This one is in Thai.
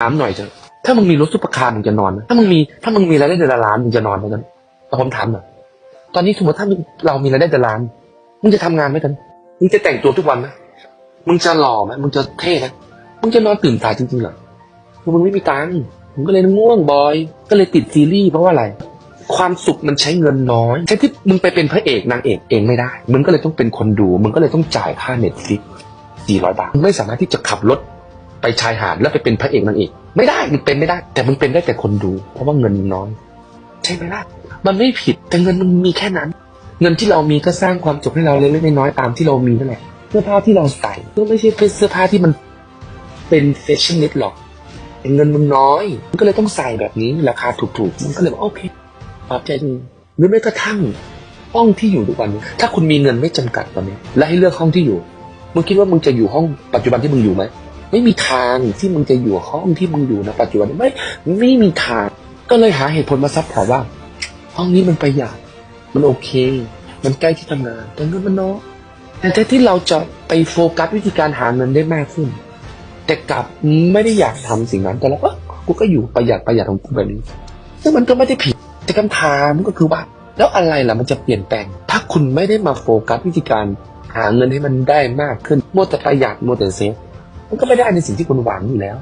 ถามหน่อยเถอะถ้ามึงมีรถซุปเปอร์คาร์มึงจะนอนไหมถ้ามึงมีถ้ามึงมีรายได้เดือนละล้านมึงจะนอนไหมกันแต่ผมถามหน่อยตอนนี้สมมติถ้าเรามีรายได้เดือนละล้านมึงจะทำงานไหมกันมึงจะแต่งตัวทุกวันไหมมึงจะหล่อไหมมึงจะเท่ไหมมึงจะนอนตื่นสายจริงๆเหรอคือมึงไม่มีตังค์มึงก็เลยง่วงบ่อย ก็เลยติดซีรีส์เพราะว่าอะไร ความสุขมันใช้เงินน้อยแค่ที่มึงไปเป็นพระเอกนางเอกเองไม่ได้ มึงก็เลยต้องเป็นคนดู มึงก็เลยต้องจ่ายค่าเน็ตฟลิก400บาท มึงไม่สามารถที่จะขับรถ ไปชายหาดแล้วไปเป็นพระเอกนางเอกไม่ได้มึงเป็นไม่ได้ แต่มึงเป็นได้แต่คนดู เพราะว่าเงินน้อยใช่ไหมล่ะมันไม่ผิดแต่เงินมันมีแค่นั้น เงินที่เรามีก็สร้างความสุขให้เราเล็กๆน้อยๆตามที่เรามีนั่นแหละเสื้อผ้าที่เราใส่ก็ไม่ใช่เป็นเสื้อผ้าที่มันเป็นแฟชั่นนิดหรอกเงินมันน้อยมันก็เลยต้องใส่แบบนี้ราคาถูกๆ มันก็เลยบอกโอเคปรับใจดีหรือแม้กระทั่งห้องที่อยู่ทุกวันนี้ถ้าคุณมีเงินไม่จำกัดตอนนี้ และให้เลือกห้องที่อยู่มึงคิดว่ามึงจะอยู่ห้องปัจจุบันที่มึงอยู่ไหม ไม่มีทางที่มึงจะอยู่ห้องที่มึงอยู่นะปัจจุบันไม่ไม่มีทาง ก็เลยหาเหตุผลมาซับพอร์ตว่า ห้องนี้มันประหยัดมันโอเค มันใกล้ที่ทำงานแต่เงินมันน้อยแต่ทนที่เราจะไปโฟกัสวิธีการหาเงินได้มากขึ้น แต่กลับไม่ได้อยากทำสิ่งนั้นแต่เราก็กูก็อยู่ประหยัดประหยัดของกูแบบนี้ซึ่งมันก็ไม่ได้ผิดแต่คำถามก็คือว่าแล้วอะไรล่ะมันจะเปลี่ยนแปลง ถ้าคุณไม่ได้มาโฟกัสวิธีการหาเงินให้มันได้มากขึ้นมัวแต่ประหยัดมัวแต่เซฟ มันก็ไม่ได้ในสิ่งที่คุณหวังอยู่แล้ว